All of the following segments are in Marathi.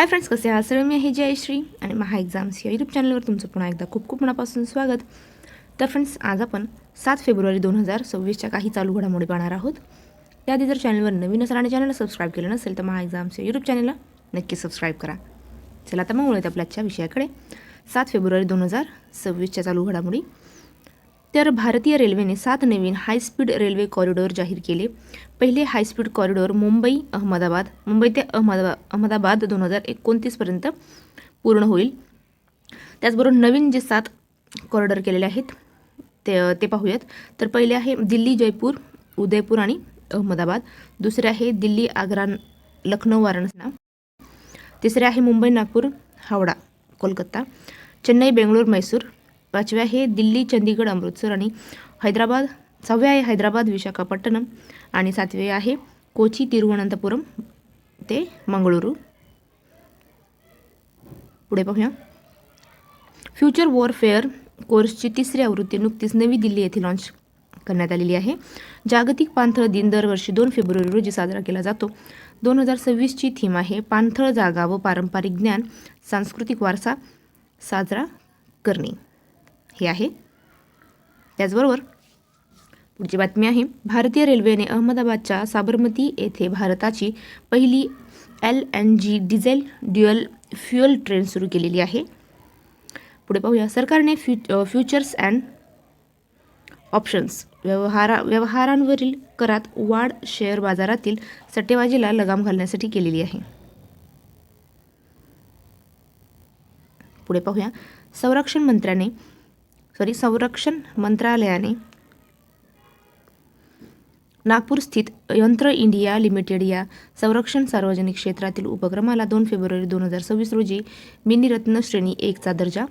हाय फ्रेंड्स कसे आहात? सर मी आहे जयश्री आणि महा एक्झाम्स या यूट्यूब चॅनलवर तुमचं पुन्हा एकदा खूप खूप मनापासून स्वागत. तर फ्रेंड्स आज आपण सात फेब्रुवारी दोन हजार सव्वीसच्या काही चालू घडामोडी पाहणार आहोत. त्याआधी जर चॅनलवर नवीन असाल आणि चॅनलला सबस्क्राईब केलं नसेल तर महा एक्झाम्स या यूट्यूब चॅनलला नक्की सबस्क्राईब करा. चला आता मग वळूयात आपल्या आजच्या विषयाकडे. सात फेब्रुवारी दोन हजार सव्वीसच्या चालू घडामोडी. तर भारतीय रेल्वेने सात नवीन हायस्पीड रेल्वे कॉरिडॉर जाहीर केले. पहिले high speed corridor Mumbai Ahmedabad. Mumbai ते अहमदाबाद अहमदाबाद दोन हजार एकोणतीसपर्यंत पूर्ण होईल. त्याचबरोबर नवीन जे सात कॉरिडॉर केलेले आहेत ते ते पाहूयात. तर पहिले आहे दिल्ली जयपूर उदयपूर आणि अहमदाबाद. दुसरे आहे दिल्ली आग्रा लखनौ वाराणसी. तिसरे आहे मुंबई नागपूर हावडा कोलकाता. चेन्नई बेंगळूर मैसूर. पाचव्या हे दिल्ली चंदीगड अमृतसर आणि हैदराबाद. सहाव्या आहे हैदराबाद विशाखापट्टणम आणि सातवे आहे कोची तिरुवनंतपुरम ते मंगळुरू. पुढे पाहूया. फ्युचर वॉरफेअर कोर्सची तिसरी आवृत्ती नुकतीच नवी दिल्ली येथे लॉन्च करण्यात आलेली आहे. जागतिक पाणथळ दिन दरवर्षी दोन फेब्रुवारी रोजी साजरा केला जातो. दोन हजार सव्वीसची थीम आहे पाणथळ जागा व पारंपरिक ज्ञान सांस्कृतिक वारसा साजरा करणे. हे आहे. त्याचबरोबर पुढची बातमी आहे. भारतीय रेल्वेने अहमदाबादच्या साबरमती येथे भारताची पहिली L N G diesel dual fuel train सुरू केलेली आहे. पुढे पाहूया. सरकारने फ्यु फ्युचर्स अँड ऑप्शन्स व्यवहारा व्यवहारांवरील करात वाढ शेअर बाजारातील सट्टेबाजीला लगाम घालण्यासाठी केलेली आहे. पुढे पाहूया. संरक्षण मंत्र्याने सॉरी संरक्षण मंत्रालयाने नागपूर स्थित यंत्र इंडिया लिमिटेड या संरक्षण सार्वजनिक क्षेत्रातील उपक्रमाला दोन फेब्रुवारी दोन हजार सव्वीस रोजी मिनीरत्न श्रेणी एकचा दर्जा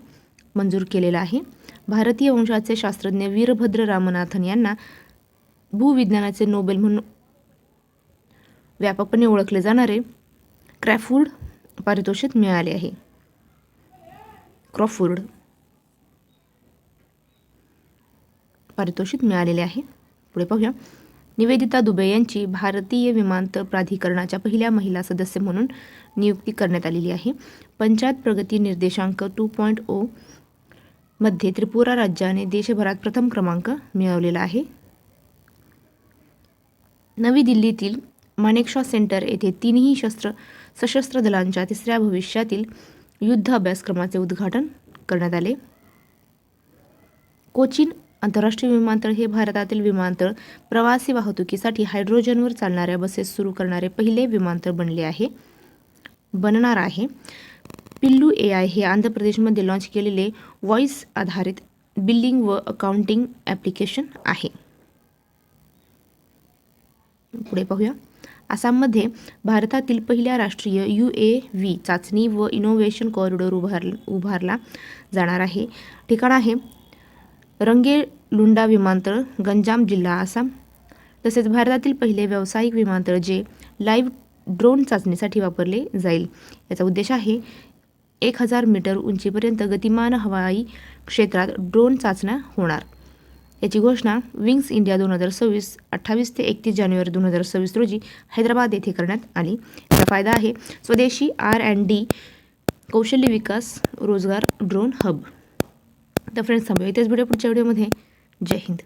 मंजूर केलेला आहे. भारतीय वंशाचे शास्त्रज्ञ वीरभद्र रामनाथन यांना भूविज्ञानाचे नोबेल म्हणून व्यापकपणे ओळखले जाणारे क्रॅफूड पारितोषिक मिळाले आहे. क्रॉफूर्ड पारितोषिक मिळालेले आहे. पुढे पाहूया. निवेदिता दुबे यांची भारतीय विमानतळ प्राधिकरणाच्या पहिल्या महिला सदस्य म्हणून नियुक्ती करण्यात आलेली आहे. पंचायत प्रगती निर्देशांक टू पॉईंट ओ मध्ये त्रिपुरा राज्याने देशभरात प्रथम क्रमांक मिळवलेला आहे. नवी दिल्लीतील माणेकशॉ सेंटर येथे तीनही शस्त्र सशस्त्र दलांच्या तिसऱ्या भविष्यातील युद्ध अभ्यासक्रमाचे उद्घाटन करण्यात आले. कोचीन आंतरराष्ट्रीय विमानतळ हे भारतातील विमानतळ प्रवासी वाहतुकीसाठी हायड्रोजनवर चालणाऱ्या बसेस सुरू करणारे पहिले विमानतळ बनले आहे. बनणार आहे. पिल्लू ए आय हे आंध्र प्रदेशमध्ये लॉन्च केलेले व्हॉईस आधारित बिल्डिंग व अकाउंटिंग ॲप्लिकेशन आहे. पुढे पाहूया. आसाममध्ये भारतातील पहिल्या राष्ट्रीय यू ए व्ही चाचणी व इनोव्हेशन कॉरिडॉर उभार उभारला जाणार आहे. ठिकाण आहे रंगेलुंडा विमानतळ गंजाम जिल्हा आसाम तसेच भारतातील पहिले व्यावसायिक विमानतळ जे लाईव्ह ड्रोन चाचणीसाठी वापरले जाईल. याचा उद्देश आहे एक हजार मीटर उंचीपर्यंत गतिमान हवाई क्षेत्रात ड्रोन चाचण्या होणार. याची घोषणा विंग्स इंडिया दोन हजार सव्वीस अठ्ठावीस ते एकतीस जानेवारी दोन हजार सव्वीस रोजी हैदराबाद येथे करण्यात आली. याचा फायदा आहे स्वदेशी आर अँड डी कौशल्य विकास रोजगार ड्रोन हब. तर फ्रेंड्स थांबूया. इथेच व्हिडिओ पुढच्या व्हिडिओमध्ये जय हिंद.